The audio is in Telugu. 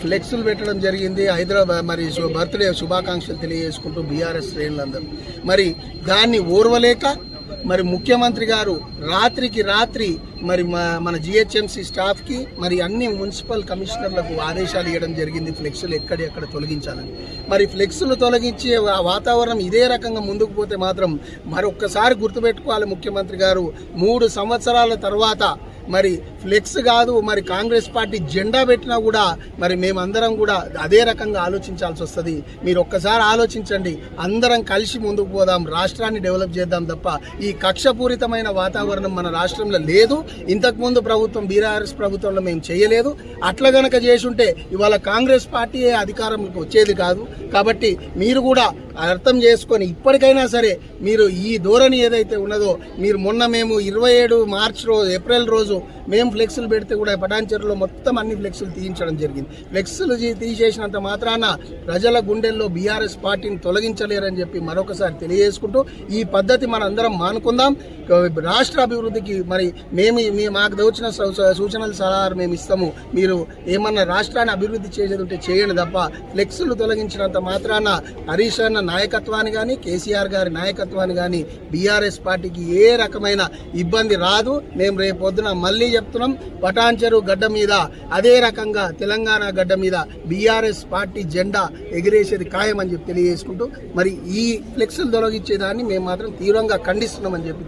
ఫ్లెక్సులు పెట్టడం జరిగింది. హైదరాబాద్ మరి బర్త్డే శుభాకాంక్షలు తెలియజేసుకుంటూ బీఆర్ఎస్ శ్రేణులందరూ. మరి దాన్ని ఓర్వలేక మరి ముఖ్యమంత్రి గారు రాత్రికి రాత్రి మరి మా- మన జిహెచ్ఎంసీ స్టాఫ్కి మరి అన్ని మున్సిపల్ కమిషనర్లకు ఆదేశాలు ఇవ్వడం జరిగింది. ఫ్లెక్సులు ఎక్కడెక్కడ తొలగించాలని. మరి ఫ్లెక్సులు తొలగించే ఆ వాతావరణం ఇదే రకంగా ముందుకు పోతే మాత్రం మరొక్కసారి గుర్తుపెట్టుకోవాలి ముఖ్యమంత్రి గారు. మూడు సంవత్సరాల తర్వాత మరి ఫ్లెక్స్ కాదు మరి కాంగ్రెస్ పార్టీ జెండా పెట్టినా కూడా మరి మేమందరం కూడా అదే రకంగా ఆలోచించాల్సి వస్తుంది. మీరు ఒక్కసారి ఆలోచించండి అందరం కలిసి ముందుకు పోదాం రాష్ట్రాన్ని డెవలప్ చేద్దాం తప్ప ఈ కక్షపూరితమైన వాతావరణం మన రాష్ట్రంలో లేదు. ఇంతకుముందు ప్రభుత్వం బీఆర్ఎస్ ప్రభుత్వంలో మేము చేయలేదు. అట్లా గనక చేసుంటే ఇవాళ కాంగ్రెస్ పార్టీయే అధికారంలోకి వచ్చేది కాదు. కాబట్టి మీరు కూడా అర్థం చేసుకొని ఇప్పటికైనా సరే మీరు ఈ ధోరణి ఏదైతే ఉన్నదో మీరు మొన్న మేము ఇరవై ఏడు మార్చ్ రోజు ఏప్రిల్ రోజు మేము ఫ్లెక్సులు పెడితే కూడా పటాన్చెరులో మొత్తం అన్ని ఫ్లెక్సులు తీయించడం జరిగింది. ఫ్లెక్సులు తీసేసినంత మాత్రాన ప్రజల గుండెల్లో బీఆర్ఎస్ పార్టీని తొలగించలేరని చెప్పి మరొకసారి తెలియజేసుకుంటూ ఈ పద్ధతి మనందరం మానుకుందాం. రాష్ట్ర అభివృద్ధికి మరి మేము మీ మాకు దోచిన సూ- సూచనలు సలహాలు మేము ఇస్తాము. మీరు ఏమన్నా రాష్ట్రాన్ని అభివృద్ధి చేసేది ఉంటే చేయండి తప్ప ఫ్లెక్సులు తొలగించినంత మాత్రాన హరీష్ అన్న నాయకత్వాన్ని కానీ కేసీఆర్ గారి నాయకత్వాన్ని కానీ బీఆర్ఎస్ పార్టీకి ఏ రకమైన ఇబ్బంది రాదు. మేము రేపు పొద్దున మళ్ళీ చెప్తున్నాం పటాన్చెరు గడ్డ మీద అదే రకంగా తెలంగాణ గడ్డ మీద బీఆర్ఎస్ పార్టీ జెండా ఎగిరేసేది ఖాయమని చెప్పి తెలియజేసుకుంటూ మరి ఈ ఫ్లెక్సులు తొలగించేదాన్ని మేము మాత్రం తీవ్రంగా ఖండిస్తున్నామని చెప్పి